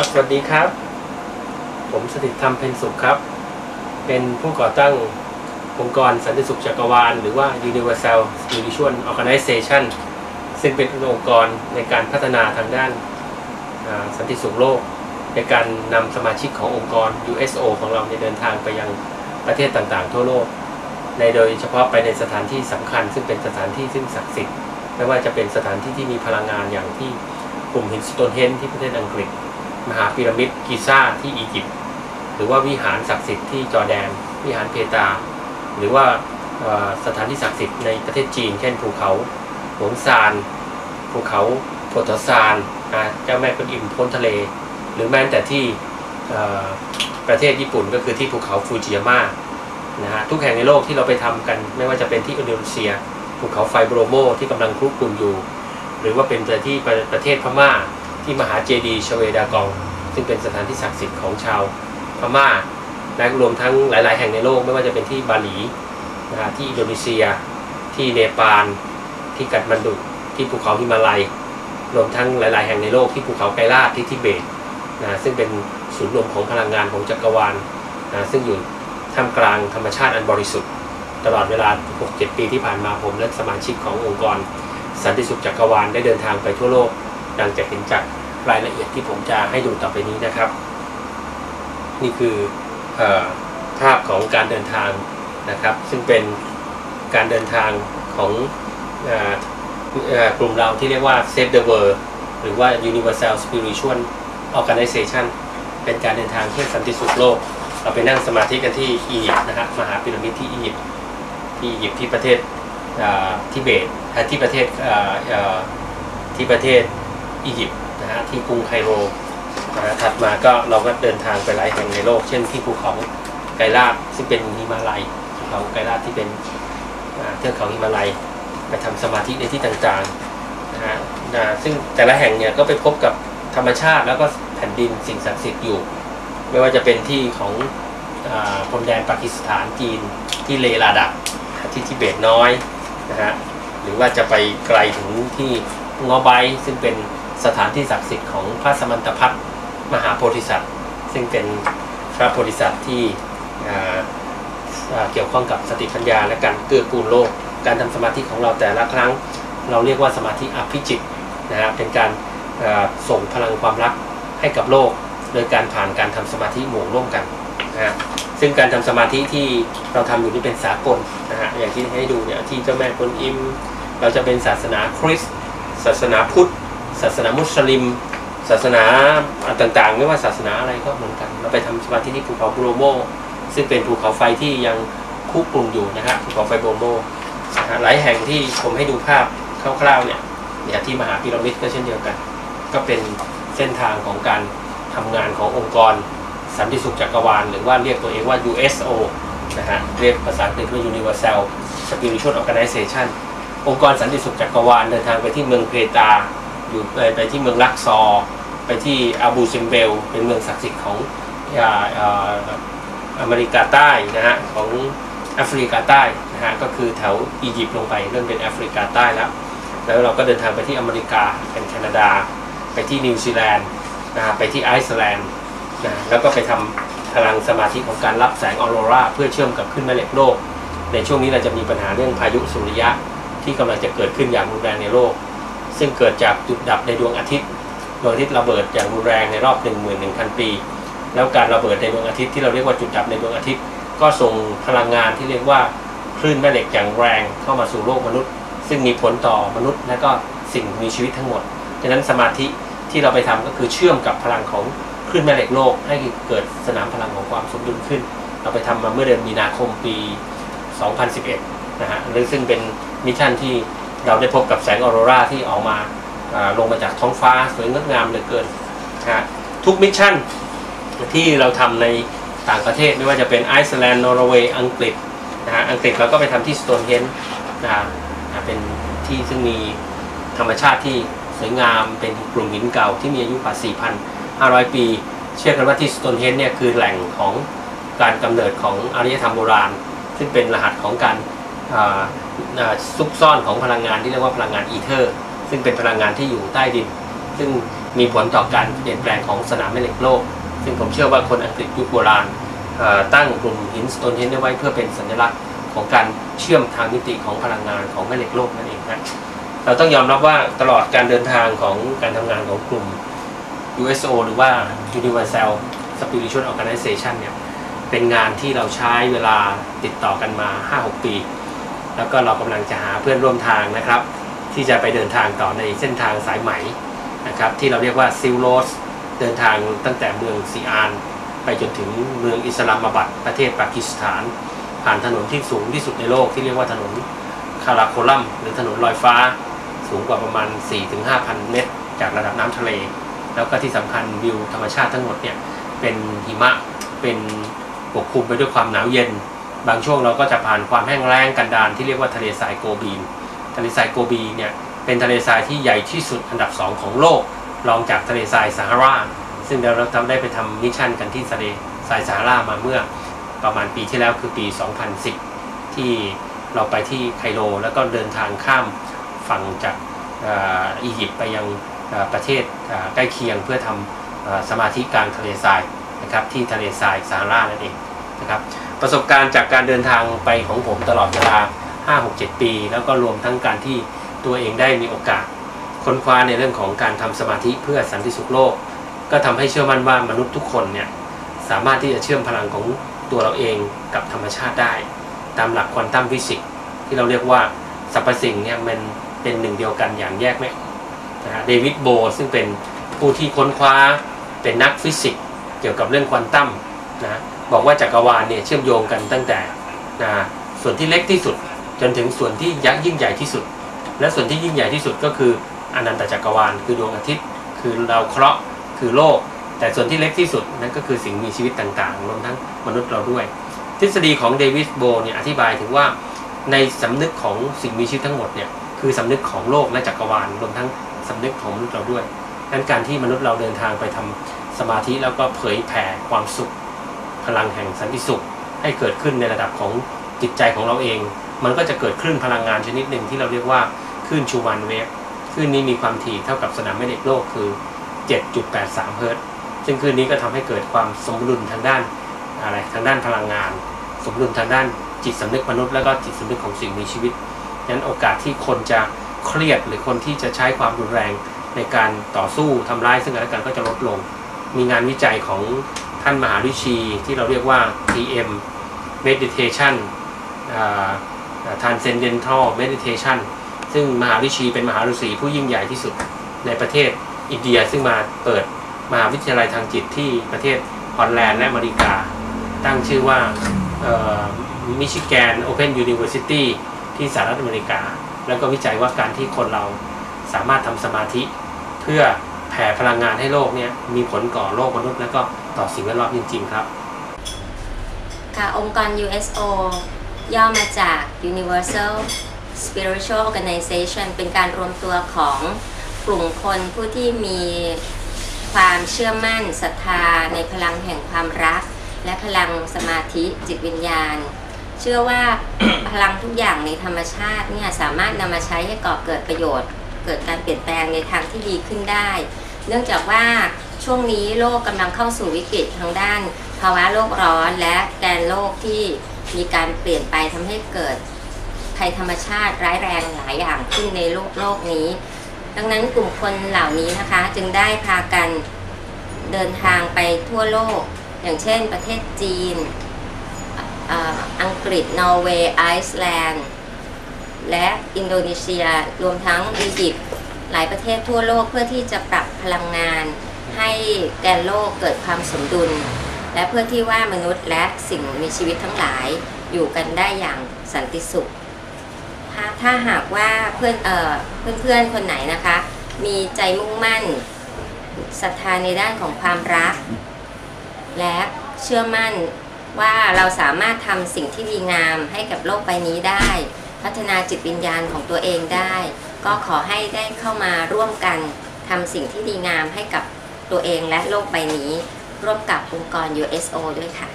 ครับสวัสดีครับ ผมสถิตธรรมเพ็ญสุขครับ เป็นผู้ก่อตั้งองค์กรสันติสุขจักรวาล หรือว่า Universal Spiritual Organization ซึ่งเป็นองค์กรในการพัฒนาทางด้านสันติสุขโลก ในการนำสมาชิกขององค์กร USO ของเราในเดินทางไปยังประเทศต่างๆ ทั่วโลก ในโดยเฉพาะไปในสถานที่สำคัญ ซึ่งเป็นสถานที่ซึ่งศักดิ์สิทธิ์ไม่ว่าจะเป็นสถานที่ที่มีพลังงานอย่างที่กลุ่มหินสโตนเฮนที่ประเทศอังกฤษ มหาพีระมิดกิซ่าที่อียิปต์หรือว่าวิหารศักดิ์สิทธิ์ที่จอร์แดน วิหารเพตา หรือว่าสถานที่ศักดิ์สิทธิ์ในประเทศจีน เช่นภูเขาหลวงซานภูเขาโพธซานนะเจ้าแม่กวนอิมพ้นทะเล หรือแม้แต่ที่ประเทศญี่ปุ่นก็คือที่ภูเขาฟูจิยาม่านะฮะทุกแห่งในโลกที่เราไปทำกัน ไม่ว่าจะเป็นที่อินโดนีเซีย ภูเขาไฟโบรโมที่กำลังคลุกคลุนอยู่ หรือว่าเป็นประเทศที่ประเทศพม่าที่มหาเจดีย์ชเวดากอง ซึ่งเป็นสถานที่ศักดิ์สิทธิ์ของชาวพม่าและรวมทั้งหลาย ๆ แห่งในโลกไม่ว่าจะเป็นที่บาหลีนะที่อินโดนีเซีย ที่เนปาลที่กัตมันดุที่ภูเขาหิมาลัย รวมทั้งหลาย ๆ แห่งในโลกที่ภูเขาไกลาดที่ทิเบตนะซึ่งเป็นศูนย์รวมของพลังงานของจักรวาลนะซึ่งอยู่ท่ามกลางธรรมชาติอันบริสุทธิ์ ตลอดเวลา 6-7 ปีที่ผ่านมาผมและสมาชิกขององค์กร สันติสุขจักรวาลได้เดินทางไปทั่วโลกดังจะเห็นจาก รายละเอียดที่ผมจะให้ดูต่อไปนี้นะครับ นี่คืออภาพของการเดินทางนะครับ ซึ่งเป็นการเดินทางของกลุ่มเราที่เรียกว่า Save the World หรือว่า Universal Spiritual Organization เป็นการเดินทางเพื่อสันติสุขโลก เราไปนั่งสมาธิกันที่อียิปต์นะฮะมหาพีระมิดที่อียิปต์ที่อียิปต์ที่ประเทศทิเบตที่ประเทศที่ประเทศอียิปต์ นะฮะที่กรุงไคโรนะฮะถัดมาก็เราก็เดินทางไปหลายแห่งในโลก เช่นที่ภูเขาไกลาดซึ่งเป็นหิมาลัยภูเขาไกลาดที่เป็นเทือกเขาหิมาลัย ไปทำสมาธิในที่ต่างๆนะฮะนะซึ่งแต่ละแห่งเนี่ยก็ไปพบกับธรรมชาติแล้วก็แผ่นดินสิ่งศักดิ์สิทธิ์อยู่ ไม่ว่าจะเป็นที่ของพรมแดนปากีสถานจีนที่เลลาดักที่ทิเบตน้อยนะฮะหรือว่าจะไปไกลถึงที่งอไบซึ่งเป็น สถานที่ศักดิ์สิทธิ์ของพระสมันตพัฒมหาโพธิสัตว์ ซึ่งเป็นพระโพธิสัตว์ที่เกี่ยวข้องกับสติปัญญา และการเกื้อกูลโลก การทำสมาธิของเราแต่ละครั้ง เราเรียกว่าสมาธิอภิจิตนะฮะเป็นการส่งพลังความรักให้กับโลก โดยการผ่านการทำสมาธิหมู่ร่วมกันนะฮะซึ่งการทำสมาธิที่เราทำอยู่นี่เป็นสากลนะฮะอย่างที่ให้ดูเนี่ยที่เจ้าแม่กวนอิม เราจะเป็นศาสนาคริสต์ศาสนาพุทธ ศาสนามุสลิม ศาสนาต่างๆ ไม่ว่าศาสนาอะไรก็เหมือนกัน เราไปทำสมาธิที่ภูเขาโบรโมซึ่งเป็นภูเขาไฟที่ยังคุกรุ่นอยู่นะฮะภูเขาไฟโบรโมหลายแห่งที่ผมให้ดูภาพคร่าวๆเนี่ยเนี่ยที่มหาพีระมิดก็เช่นเดียวกัน ก็เป็นเส้นทางของการทำงานขององค์กรสันติสุขจักรวาล หรือว่าเรียกตัวเองว่า USO นะฮะเรียกภาษาอังกฤษว่า Universal Spiritual Organization องค์กรสันติสุขจักรวาลเดินทางไปที่เมืองเพตา อยู่ไปไปที่เมืองลักซอร์ไปที่อาบูซิมเบล เป็นเมืองศักดิ์สิทธิ์ของอเมริกาใต้นะฮะของแอฟริกาใต้นะฮะก็คือแถวอียิปต์ลงไปเริ่มเป็นแอฟริกาใต้แล้ว แล้วเราก็เดินทางไปที่อเมริกาเป็นแคนาดา ไปที่นิวซีแลนด์นะไปที่ไอซ์แลนด์นะแล้วก็ไปทำพลังสมาธิของการรับแสงออโรราเพื่อเชื่อมกับขึ้นแม่เหล็กโลก ในช่วงนี้เราจะมีปัญหาเรื่องพายุสุริยะที่กำลังจะเกิดขึ้นอย่างรุนแรงในโลก ซึ่งเกิดจากจุดดับในดวงอาทิตย์ดวงอาทิตย์ระเบิดอย่างรุนแรงในรอบ 11,000 ปี แล้วการระเบิดในดวงอาทิตย์ที่เราเรียกว่าจุดดับในดวงอาทิตย์ ก็ส่งพลังงานที่เรียกว่าคลื่นแม่เหล็กอย่างแรงเข้ามาสู่โลกมนุษย์ ซึ่งมีผลต่อมนุษย์และก็สิ่งมีชีวิตทั้งหมดฉะนั้นสมาธิที่เราไปทำก็คือเชื่อมกับพลังของคลื่นแม่เหล็กโลก ให้เกิดสนามพลังของความสมดุลขึ้น เราไปทำมาเมื่อเดือนมีนาคมปี 2011นะฮะหรือซึ่งเป็นมิชชั่นที่ เราได้พบกับแสงออโรราที่ออกมาลงมาจากท้องฟ้าสวยงดงามเหลือเกินนะฮะทุกมิชชั่นที่เราทำในต่างประเทศไม่ว่าจะเป็นไอซ์แลนด์นอร์เวย์อังกฤษนะฮะอังกฤษเราก็ไปทำที่สโตนเฮนนะฮะเป็นที่ซึ่งมีธรรมชาติที่สวยงามเป็นกลุ่มหินเก่าที่มีอายุกว่า 4,500 ปี เชื่อกันว่าที่สโตนเฮนเนี่ยคือแหล่งของการกำเนิดของอารยธรรมโบราณ ซึ่งเป็นรหัสของการ ซุกซ่อนของพลังงานที่เรียกว่าพลังงานอีเทอร์ ซึ่งเป็นพลังงานที่อยู่ใต้ดิน ซึ่งมีผลต่อการเปลี่ยนแปลงของสนามแม่เหล็กโลก ซึ่งผมเชื่อว่าคนอังกฤษยุคโบราณตั้งกลุ่มหินสโตนเฮนไว้เพื่อเป็นสัญลักษณ์ของการเชื่อมทางมิติของพลังงานของแม่เหล็กโลกนั่นเองนะเราต้องยอมรับว่าตลอดการเดินทางของการทำงานของกลุ่ม USO หรือว่า Universal Spiritual Organization เนี่ยเป็นงานที่เราใช้เวลาติดต่อกันมา 5-6 ปี แล้วก็เรากำลังจะหาเพื่อนร่วมทางนะครับ ที่จะไปเดินทางต่อในเส้นทางสายไหมนะครับที่เราเรียกว่าซิลโรสเดินทางตั้งแต่เมืองซีอาน ไปจนถึงเมืองอิสลามบัดประเทศปากีสถาน ผ่านถนนที่สูงที่สุดในโลกที่เรียกว่าถนนคาราโคลัม หรือถนนลอยฟ้าสูงกว่าประมาณ 4-5,000 เมตร จากระดับน้ำทะเล แล้วก็ที่สำคัญวิวธรรมชาติทั้งหมดเนี่ยเป็นหิมะเป็นปกคลุมไปด้วยความหนาวเย็น บางช่วงเราก็จะผ่านความแห้งแล้งกันดารที่เรียกว่าทะเลทรายโกบีนทะเลทรายโกบีเนี่ยเป็นทะเลทรายที่ใหญ่ที่สุดอันดับ 2 ของโลกรองจากทะเลทรายซาฮารา ซึ่งเราทำได้ไปทำมิชชั่นกันที่ทะเลทรายซาฮารามาเมื่อประมาณปีที่แล้วคือปี 2010 ที่เราไปที่ไคโรแล้วก็เดินทางข้ามฝั่งจากอียิปต์ไปยังประเทศใกล้เคียงเพื่อทำเอ่อสมาธิกลางทะเลทรายนะครับที่ทะเลทรายซาฮารานั่นเองนะครับ ประสบการณ์จากการเดินทางไปของผมตลอดเวลา 5-6-7 ปี แล้วก็รวมทั้งการที่ตัวเองได้มีโอกาส ค้นคว้าในเรื่องของการทำสมาธิเพื่อสันติสุขโลก ก็ทำให้เชื่อมั่นว่ามนุษย์ทุกคนเนี่ยสามารถที่จะเชื่อมพลังของตัวเราเองกับธรรมชาติได้ ตามหลักควอนตัมฟิสิกส์ที่เราเรียกว่าสรรพสิ่งเนี่ยมันเป็นหนึ่งเดียวกันอย่างแยกไม่ออกนะฮะเดวิดโบซึ่งเป็นผู้ที่ค้นคว้าเป็นนักฟิสิกส์เกี่ยวกับเรื่องควอนตัมนะ บอกว่าจักรวาลเนี่ยเชื่อมโยงกันตั้งแต่นะส่วนที่เล็กที่สุด จนถึงส่วนที่ยักษ์ยิ่งใหญ่ที่สุด และส่วนที่ยิ่งใหญ่ที่สุดก็คืออนันตจักรวาล คือดวงอาทิตย์ คือดาวเคราะห์ คือโลก แต่ส่วนที่เล็กที่สุดนั่นก็คือสิ่งมีชีวิตต่างๆรวมทั้งมนุษย์เราด้วย ทฤษฎีของเดวิดโบเนี่ยอธิบายถึงว่าในสำนึกของสิ่งมีชีวิตทั้งหมดเนี่ยคือสำนึกของโลกและจักรวาลรวมทั้งสำนึกของมนุษย์เราด้วยดังนั้นการที่มนุษย์เราเดินทางไปทำสมาธิแล้วก็เผยแผ่ความสุข พลังแห่งสันติสุข ให้เกิดขึ้นในระดับของจิตใจของเราเอง มันก็จะเกิดคลื่นพลังงานชนิดหนึ่งที่เราเรียกว่าคลื่นชูมันเวฟคลื่นนี้มีความถี่เท่ากับสนามแม่เหล็กโลกคือ 7.83 เฮิรตซ์ซึ่งคลื่นนี้ก็ทำให้เกิดความสมดุลทางด้านอะไรทางด้านพลังงาน สมดุลทางด้านจิตสำนึกมนุษย์แล้วก็จิตสำนึกของสิ่งมีชีวิตนั้นโอกาสที่คนจะเครียดหรือคนที่จะใช้ความรุนแรงในการต่อสู้ทำร้ายซึ่งกันและกันก็จะลดลง มีงานวิจัยของ ท่านมหาฤชีที่เราเรียกว่า TM meditation transcendental meditation ซึ่งมหาฤชีเป็นมหาฤาษีผู้ยิ่งใหญ่ที่สุดในประเทศอินเดียซึ่งมาเปิดมหาวิทยาลัยทางจิตที่ประเทศฮอลแลนด์และอเมริกา ตั้งชื่อว่ามิชิแกนโอเพนยูนิเวอร์ซิตี้ที่สหรัฐอเมริกา แล้วก็วิจัยว่าการที่คนเราสามารถทำสมาธิ เพื่อแผ่พลังงานให้โลกเนี่ยมีผลก่อโลกมนุษย์ และก็ต่อสิ่งแวดล้อมจริง ๆ ครับ ค่ะองค์กร USO ย่อมาจาก Universal Spiritual Organization เป็นการรวมตัวของกลุ่มคนผู้ที่มีความเชื่อมั่นศรัทธาในพลังแห่งความรัก และพลังสมาธิจิตวิญญาณ เชื่อว่าพลังทุกอย่างในธรรมชาติเนี่ยสามารถนำมาใช้ให้ก่อเกิดประโยชน์ เกิดการเปลี่ยนแปลงในทางที่ดีขึ้นได้ เนื่องจากว่า ช่วงนี้โลกกำลังเข้าสู่วิกฤตทางด้าน ภาวะโลกร้อนและแกนโลกที่มีการเปลี่ยนไปทำให้เกิดภัยธรรมชาติร้ายแรงหลายอย่างขึ้นในโลกโลกนี้ ดังนั้นกลุ่มคนเหล่านี้นะคะจึงได้พากันเดินทางไปทั่วโลก อย่างเช่นประเทศจีนอังกฤษ นอร์เวย์ ไอซ์แลนด์ และอินโดนีเซีย รวมทั้งอียิปต์หลายประเทศทั่วโลกเพื่อที่จะปรับพลังงาน ให้แกนโลกเกิดความสมดุล และเพื่อที่ว่ามนุษย์และสิ่งมีชีวิตทั้งหลายอยู่กันได้อย่างสันติสุข ถ้าหากว่าเพื่อนเอ่อเพื่อนๆคนไหนนะคะ มีใจมุ่งมั่นศรัทธาในด้านของความรัก และเชื่อมั่นว่าเราสามารถทำสิ่งที่ดีงามให้กับโลกใบนี้ได้ พัฒนาจิตวิญญาณของตัวเองได้ ก็ขอให้ได้เข้ามาร่วมกันทำสิ่งที่ดีงามให้กับ ตัวเองและโลกใบนี้ ร่วมกับองค์กร USO ด้วยค่ะ